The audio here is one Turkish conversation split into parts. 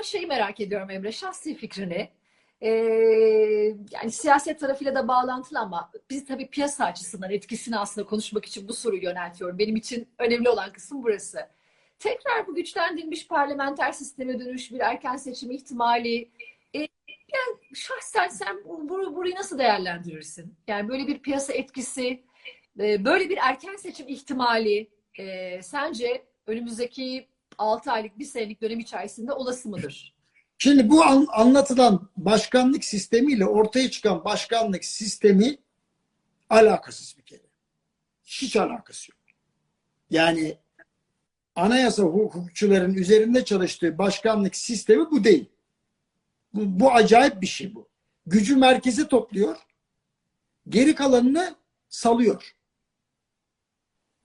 Buradan şeyi merak ediyorum Emre, şahsi fikrini. Ee, yani siyaset tarafıyla da bağlantılı ama biz tabii piyasa açısından etkisini aslında konuşmak için bu soruyu yöneltiyorum. Benim için önemli olan kısım burası. Tekrar bu güçlendirilmiş parlamenter sisteme dönüş, bir erken seçim ihtimali. Ee, yani şahsen sen bu, burayı nasıl değerlendirirsin? Yani böyle bir piyasa etkisi, e, böyle bir erken seçim ihtimali e, sence önümüzdeki 6 aylık, bir senelik dönem içerisinde olası mıdır? Şimdi bu an, anlatılan başkanlık sistemiyle ortaya çıkan başkanlık sistemi alakasız bir kere. Hiç alakası yok. Yani anayasa hukukçuların üzerinde çalıştığı başkanlık sistemi bu değil. Bu, bu acayip bir şey bu. Gücü merkeze topluyor. Geri kalanını salıyor.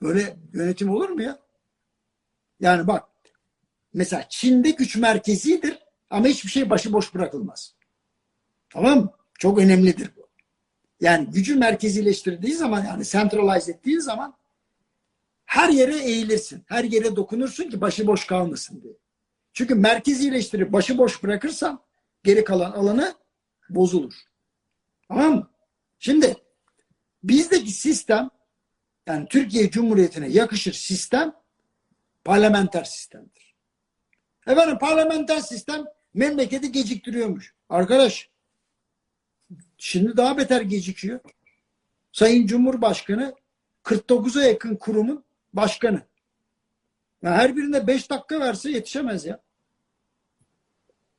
Böyle yönetim olur mu ya? Yani bak mesela Çin'de güç merkezidir ama hiçbir şey başıboş bırakılmaz. Tamam mı? Çok önemlidir bu. Yani gücü merkezileştirdiği zaman yani centralize ettiği zaman her yere eğilirsin. Her yere dokunursun ki başıboş kalmasın diye. Çünkü merkezileştirip başıboş bırakırsan geri kalan alanı bozulur. Tamam mı? Şimdi bizdeki sistem yani Türkiye Cumhuriyeti'ne yakışır sistem parlamenter sistemdir. Efendim parlamenter sistem memleketi geciktiriyormuş. Arkadaş şimdi daha beter gecikiyor. Sayın Cumhurbaşkanı 49'a yakın kurumun başkanı. Yani her birine 5 dakika verse yetişemez ya.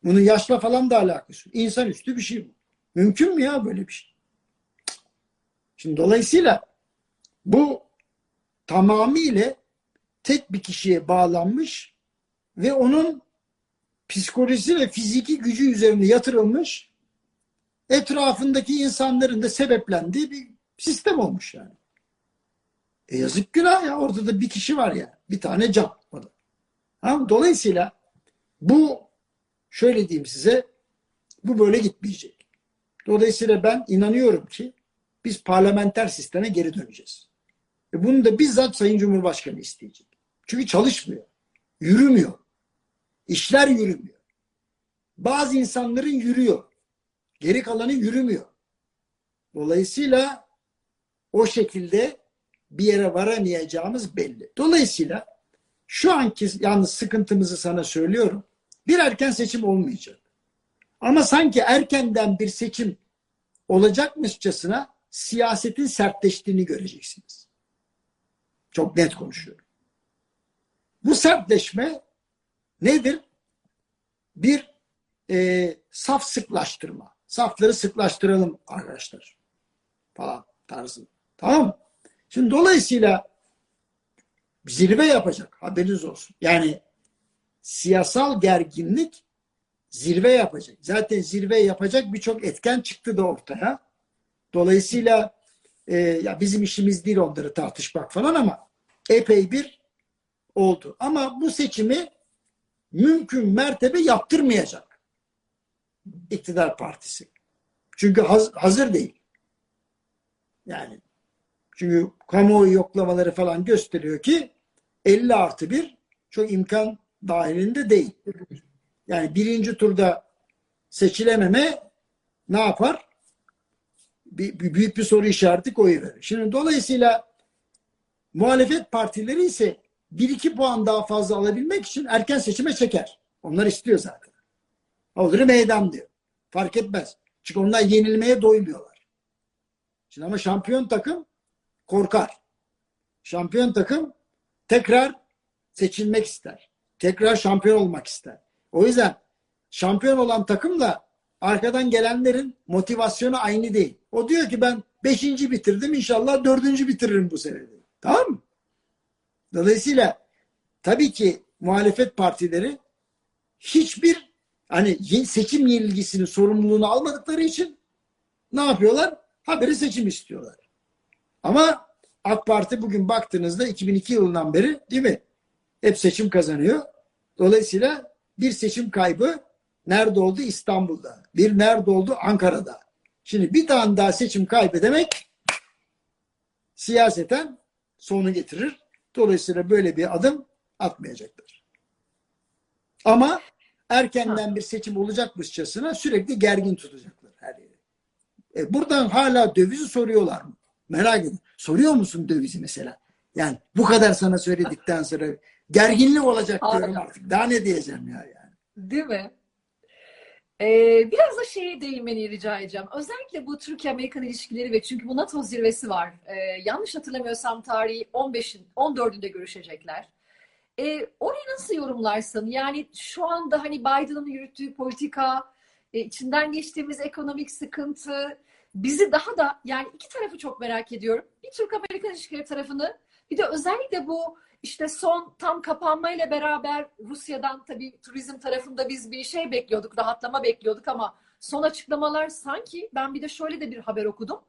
Bunun yaşla falan da alakası. İnsanüstü bir şey bu. Mümkün mü ya böyle bir şey? Şimdi dolayısıyla bu tamamıyla tek bir kişiye bağlanmış ve onun psikolojisi ve fiziki gücü üzerine yatırılmış etrafındaki insanların da sebeplendiği bir sistem olmuş yani. E yazık günah ya orada da bir kişi var ya bir tane can. Ha? Dolayısıyla bu şöyle diyeyim size bu böyle gitmeyecek. Dolayısıyla ben inanıyorum ki biz parlamenter sisteme geri döneceğiz. E bunu da bizzat Sayın Cumhurbaşkanı isteyecek. Çünkü çalışmıyor. Yürümüyor. İşler yürümüyor. Bazı insanların yürüyor. Geri kalanı yürümüyor. Dolayısıyla o şekilde bir yere varamayacağımız belli. Dolayısıyla şu anki yalnız sıkıntımızı sana söylüyorum. Bir erken seçim olmayacak. Ama sanki erkenden bir seçim olacakmışçasına siyasetin sertleştiğini göreceksiniz. Çok net konuşuyorum. Bu sertleşme nedir? Bir e, saf sıklaştırma. Safları sıklaştıralım arkadaşlar. Falan tarzı. Tamam mı? Şimdi dolayısıyla zirve yapacak. Haberiniz olsun. Yani siyasal gerginlik zirve yapacak. Zaten zirve yapacak birçok etken çıktı da ortaya. Dolayısıyla e, ya bizim işimiz değil onları tartışmak falan ama epey bir oldu. Ama bu seçimi mümkün mertebe yaptırmayacak iktidar partisi. Çünkü haz, hazır değil. Yani çünkü kamuoyu yoklamaları falan gösteriyor ki 50 artı 1 çok imkan dahilinde değil. Yani birinci turda seçilememe ne yapar? Bir, bir büyük bir soru işareti koyuverir. Şimdi dolayısıyla muhalefet partileri ise bir iki puan daha fazla alabilmek için erken seçime çeker. Onlar istiyor zaten. Olur meydan diyor. Fark etmez. Çünkü onlar yenilmeye doymuyorlar. Şimdi ama şampiyon takım korkar. Şampiyon takım tekrar seçilmek ister. Tekrar şampiyon olmak ister. O yüzden şampiyon olan takımla arkadan gelenlerin motivasyonu aynı değil. O diyor ki ben beşinci bitirdim inşallah dördüncü bitiririm bu sene. Tamam mı? Dolayısıyla tabii ki muhalefet partileri hiçbir hani seçim yenilgisinin sorumluluğunu almadıkları için ne yapıyorlar? Haberi seçim istiyorlar. Ama AK Parti bugün baktığınızda 2002 yılından beri değil mi? Hep seçim kazanıyor. Dolayısıyla bir seçim kaybı nerede oldu? İstanbul'da. Bir nerede oldu? Ankara'da. Şimdi bir tane daha seçim kaybedemek siyaseten sonu getirir. Dolayısıyla böyle bir adım atmayacaklar. Ama erkenden bir seçim olacakmışçasına sürekli gergin tutacaklar her yeri. E, buradan hala dövizi soruyorlar mı? Merak ediyorum. Soruyor musun dövizi mesela? Yani bu kadar sana söyledikten sonra gerginlik olacak diyorum artık. Daha ne diyeceğim ya yani. Değil mi? Ee, biraz da şeye değinmeni rica edeceğim. Özellikle bu Türkiye-Amerikan ilişkileri ve çünkü bu NATO zirvesi var. Ee, yanlış hatırlamıyorsam tarihi 15'in 14'ünde görüşecekler. Ee, orayı nasıl yorumlarsın? Yani şu anda hani Biden'ın yürüttüğü politika, e, içinden geçtiğimiz ekonomik sıkıntı bizi daha da yani iki tarafı çok merak ediyorum. Bir Türk-Amerikan ilişkileri tarafını bir de özellikle bu işte son tam kapanmayla beraber Rusya'dan tabii turizm tarafında biz bir şey bekliyorduk, rahatlama bekliyorduk ama son açıklamalar sanki ben bir de şöyle de bir haber okudum.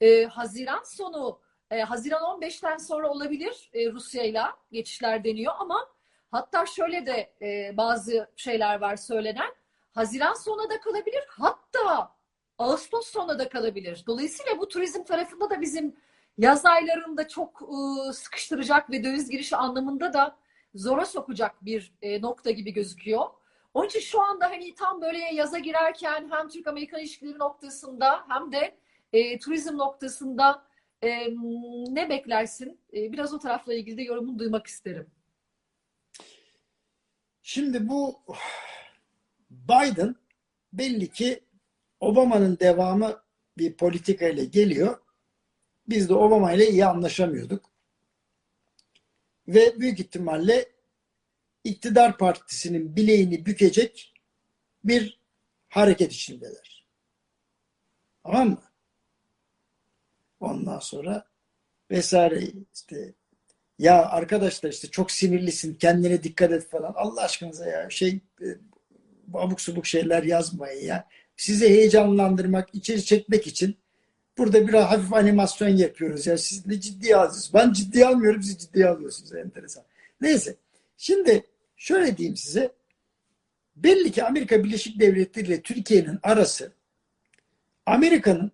Ee, Haziran sonu, e, Haziran 15'ten sonra olabilir e, Rusya'yla geçişler deniyor ama hatta şöyle de e, bazı şeyler var söylenen. Haziran sonuna da kalabilir. Hatta Ağustos sonuna da kalabilir. Dolayısıyla bu turizm tarafında da bizim yaz aylarında çok ıı, sıkıştıracak ve döviz girişi anlamında da zora sokacak bir e, nokta gibi gözüküyor. Onun için şu anda hani tam böyle yaza girerken hem Türk-Amerikan ilişkileri noktasında hem de e, turizm noktasında e, ne beklersin? Biraz o tarafla ilgili de yorumunu duymak isterim. Şimdi bu Biden belli ki Obama'nın devamı bir politika ile geliyor. Biz de Obama ile iyi anlaşamıyorduk. Ve büyük ihtimalle iktidar partisinin bileğini bükecek bir hareket içindeler. Tamam mı? Ondan sonra vesaire işte ya arkadaşlar işte çok sinirlisin kendine dikkat et falan. Allah aşkınıza ya şey e, abuk subuk şeyler yazmayın ya. Sizi heyecanlandırmak, içeri çekmek için burada biraz hafif animasyon yapıyoruz ya. Siz ne ciddiye alıyorsunuz? Ben ciddiye almıyorum, siz ciddiye alıyorsunuz. Enteresan. Neyse. Şimdi şöyle diyeyim size. Belli ki Amerika Birleşik Devletleri ile Türkiye'nin arası Amerika'nın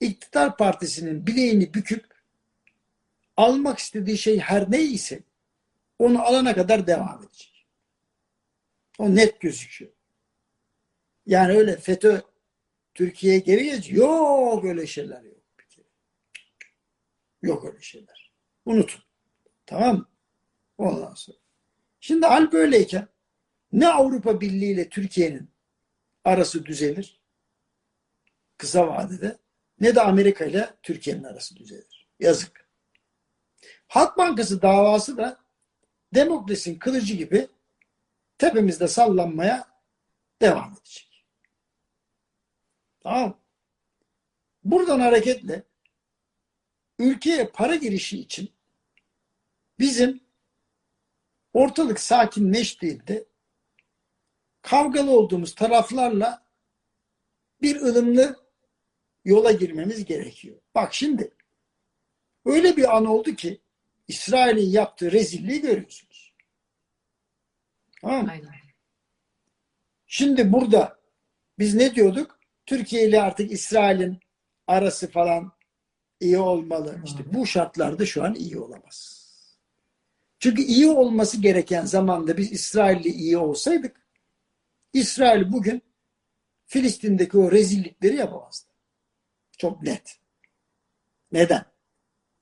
iktidar partisinin bileğini büküp almak istediği şey her neyse onu alana kadar devam edecek. O net gözüküyor. Yani öyle FETÖ Türkiye'ye geri gelecek. Yok öyle şeyler yok. Bir kere. Yok öyle şeyler. Unutun. Tamam mı? Ondan sonra. Şimdi hal böyleyken ne Avrupa Birliği ile Türkiye'nin arası düzelir kısa vadede ne de Amerika ile Türkiye'nin arası düzelir. Yazık. Halk Bankası davası da demokrasinin kılıcı gibi tepemizde sallanmaya devam edecek. Tamam mı? Buradan hareketle ülkeye para girişi için bizim ortalık sakinleştiğinde kavgalı olduğumuz taraflarla bir ılımlı yola girmemiz gerekiyor. Bak şimdi öyle bir an oldu ki İsrail'in yaptığı rezilliği görüyorsunuz. Tamam mı? Aynen. Şimdi burada biz ne diyorduk? Türkiye ile artık İsrail'in arası falan iyi olmalı. İşte bu şartlarda şu an iyi olamaz. Çünkü iyi olması gereken zamanda biz İsrail'le iyi olsaydık İsrail bugün Filistin'deki o rezillikleri yapamazdı. Çok net. Neden?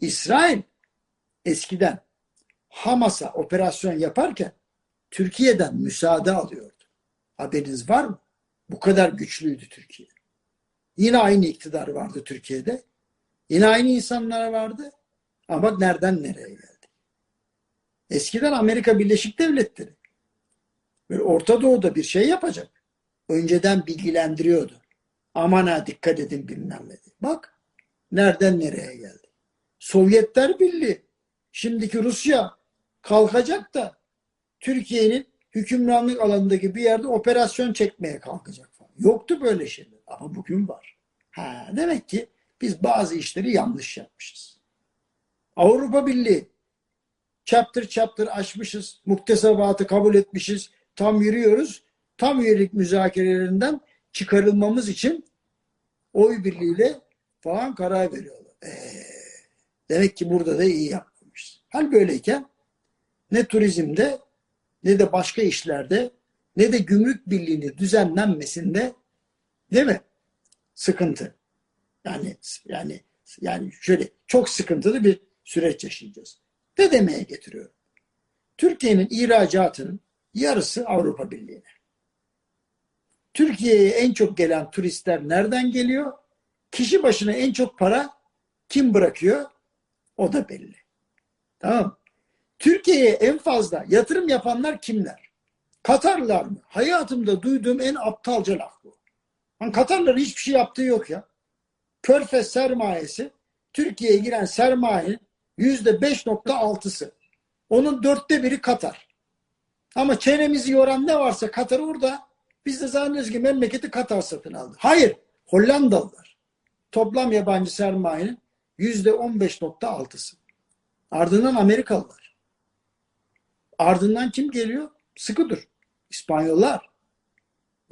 İsrail eskiden Hamas'a operasyon yaparken Türkiye'den müsaade alıyordu. Haberiniz var mı? Bu kadar güçlüydü Türkiye. Yine aynı iktidar vardı Türkiye'de. Yine aynı insanlar vardı. Ama nereden nereye geldi? Eskiden Amerika Birleşik Devletleri böyle Orta Doğu'da bir şey yapacak. Önceden bilgilendiriyordu. Aman ha dikkat edin bilmem ne. Bak nereden nereye geldi. Sovyetler Birliği şimdiki Rusya kalkacak da Türkiye'nin hükümranlık alanındaki bir yerde operasyon çekmeye kalkacak falan. Yoktu böyle şeyler ama bugün var. Ha, demek ki biz bazı işleri yanlış yapmışız. Avrupa Birliği chapter chapter açmışız. Muktesebatı kabul etmişiz. Tam yürüyoruz. Tam üyelik müzakerelerinden çıkarılmamız için oy birliğiyle falan karar veriyorlar. Ee, demek ki burada da iyi yapmamışız. Hal böyleyken ne turizmde ne de başka işlerde ne de gümrük birliğini düzenlenmesinde değil mi? Sıkıntı. Yani yani yani şöyle çok sıkıntılı bir süreç yaşayacağız. Ne demeye getiriyorum? Türkiye'nin ihracatının yarısı Avrupa Birliği'ne. Türkiye'ye en çok gelen turistler nereden geliyor? Kişi başına en çok para kim bırakıyor? O da belli. Tamam Türkiye'ye en fazla yatırım yapanlar kimler? Katarlılar mı? Hayatımda duyduğum en aptalca laf bu. Yani Katarların hiçbir şey yaptığı yok ya. Körfez sermayesi Türkiye'ye giren sermayenin yüzde beş nokta altısı. Onun dörtte biri Katar. Ama çenemizi yoran ne varsa Katar orada. Biz de zannediyoruz ki memleketi Katar satın aldı. Hayır. Hollandalılar. Toplam yabancı sermayenin yüzde on beş nokta altısı. Ardından Amerikalılar. Ardından kim geliyor? Sıkı dur. İspanyollar.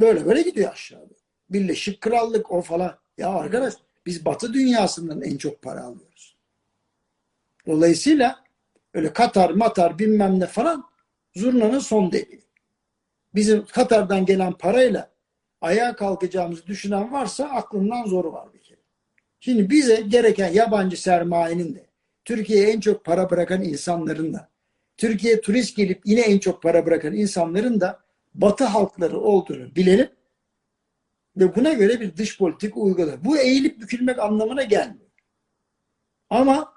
Böyle böyle gidiyor aşağıda. Birleşik Krallık o falan. Ya arkadaş biz Batı dünyasından en çok para alıyoruz. Dolayısıyla öyle Katar, Matar bilmem ne falan zurnanın son deliği. Bizim Katar'dan gelen parayla ayağa kalkacağımızı düşünen varsa aklından zoru var bir kere. Şimdi bize gereken yabancı sermayenin de Türkiye'ye en çok para bırakan insanların da Türkiye'ye turist gelip yine en çok para bırakan insanların da batı halkları olduğunu bilelim ve buna göre bir dış politik uygular. Bu eğilip bükülmek anlamına gelmiyor. Ama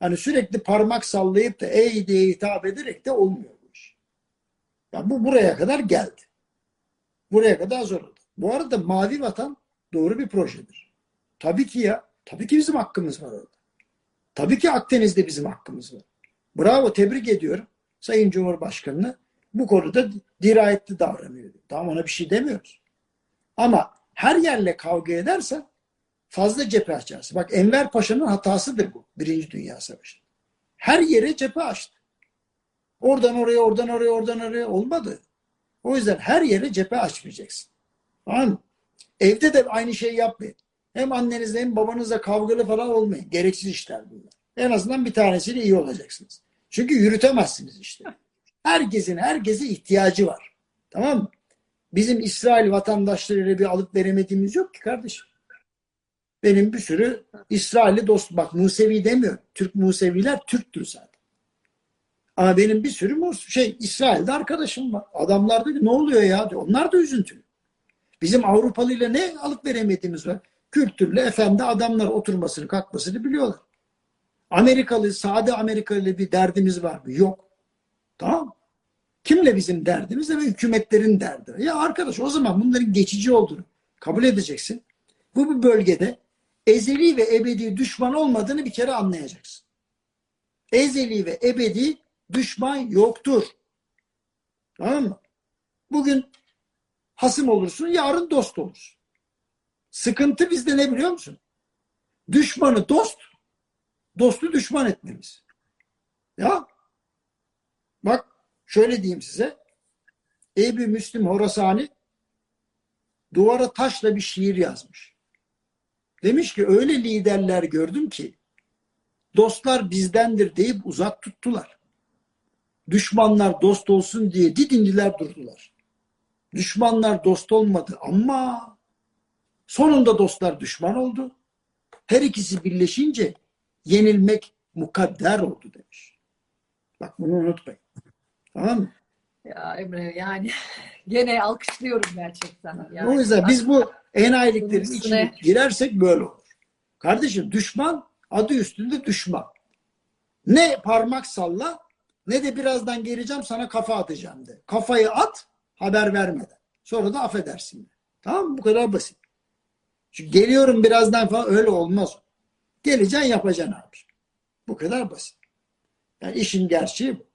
hani sürekli parmak sallayıp da ey diye hitap ederek de olmuyor bu iş. Ya bu buraya kadar geldi. Buraya kadar zor oldu. Bu arada Mavi Vatan doğru bir projedir. Tabii ki ya. Tabii ki bizim hakkımız var orada. Tabii ki Akdeniz'de bizim hakkımız var. Bravo, tebrik ediyorum Sayın Cumhurbaşkanı'nı. Bu konuda dirayetli davranıyor. Tamam ona bir şey demiyoruz. Ama her yerle kavga edersen fazla cephe açarsın. Bak Enver Paşa'nın hatasıdır bu. Birinci Dünya Savaşı. Her yere cephe açtı. Oradan oraya, oradan oraya, oradan oraya olmadı. O yüzden her yere cephe açmayacaksın. Tamam mı? Evde de aynı şeyi yapmayın. Hem annenizle hem babanızla kavgalı falan olmayın. Gereksiz işler bunlar. En azından bir tanesiyle iyi olacaksınız. Çünkü yürütemezsiniz işte. Herkesin herkese ihtiyacı var. Tamam mı? Bizim İsrail vatandaşlarıyla bir alıp veremediğimiz yok ki kardeşim. Benim bir sürü İsrailli dost bak Musevi demiyor. Türk Museviler Türktür zaten. Ama benim bir sürü Mus şey İsrail'de arkadaşım var. Adamlar diyor ne oluyor ya diyor. Onlar da üzüntülü. Bizim Avrupalı ile ne alıp veremediğimiz var. Kültürlü efendi adamlar oturmasını kalkmasını biliyorlar. Amerikalı, sade Amerikalı ile bir derdimiz var mı? Yok. Tamam Kimle bizim derdimiz? Ve hükümetlerin derdi. Ya arkadaş o zaman bunların geçici olduğunu kabul edeceksin. Bu bir bölgede ezeli ve ebedi düşman olmadığını bir kere anlayacaksın. Ezeli ve ebedi düşman yoktur. Tamam mı? Bugün hasım olursun, yarın dost olursun. Sıkıntı bizde ne biliyor musun? Düşmanı dost, dostu düşman etmemiz. Ya bak şöyle diyeyim size. Ebu Müslim Horasani duvara taşla bir şiir yazmış. Demiş ki öyle liderler gördüm ki dostlar bizdendir deyip uzak tuttular. Düşmanlar dost olsun diye didindiler durdular. Düşmanlar dost olmadı ama sonunda dostlar düşman oldu. Her ikisi birleşince yenilmek mukadder oldu demiş. Bak bunu unutmayın. Tamam mı? Ya Emre yani gene alkışlıyorum gerçekten. Yani, o yüzden biz bu enayiliklerin Bunun içine üstüne- girersek böyle olur. Kardeşim düşman adı üstünde düşman. Ne parmak salla ne de birazdan geleceğim sana kafa atacağım de. Kafayı at haber vermeden. Sonra da affedersin. de. Tamam mı? Bu kadar basit. Çünkü geliyorum birazdan falan öyle olmaz. Geleceksin yapacaksın abi. Bu kadar basit. Yani işin gerçeği bu.